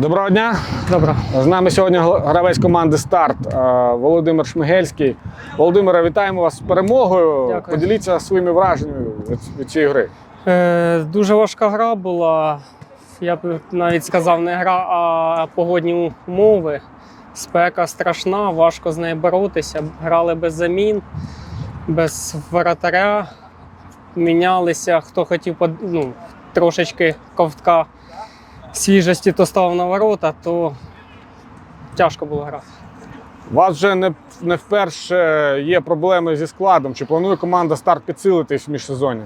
Доброго дня. Добре. З нами сьогодні гравець команди Старт е, Володимир Шмигельський. Володимире, вітаємо вас з перемогою. Дякую. Поділіться своїми враженнями від, від цієї гри. Е, дуже важка гра була. Я б навіть сказав, не гра, а погодні умови. Спека страшна, важко з нею боротися. Грали без замін, без воротаря. Мінялися, хто хотів ну, трошечки ковтка свіжості, то став на ворота, то тяжко було грати. У вас вже не, не вперше є проблеми зі складом. Чи планує команда Старт підсилитись в міжсезоні?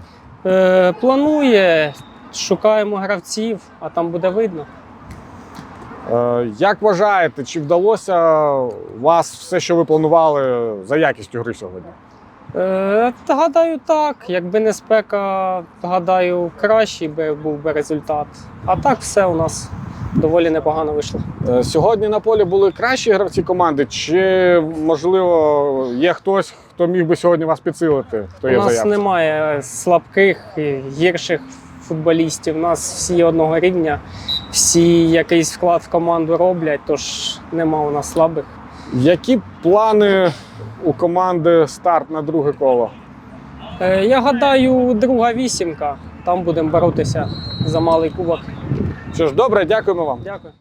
Е, планує, шукаємо гравців, а там буде видно. Е, Як вважаєте, чи вдалося у вас все, що ви планували за якістю гри сьогодні? Е, та гадаю, так. Якби не спека, гадаю, кращий би був би результат. А так все у нас доволі непогано вийшло. Е, Сьогодні на полі були кращі гравці команди, чи можливо є хтось, хто міг би сьогодні вас підсилити? Хто У є в нас заявці? немає слабких і гірших футболістів. У нас всі одного рівня, всі якийсь вклад в команду роблять, тож нема у нас слабих. Які плани у команди старт на друге коло? Е, я гадаю, друга вісімка. Там будемо боротися за малий кубок. Що ж, добре, дякуємо вам. Дякую.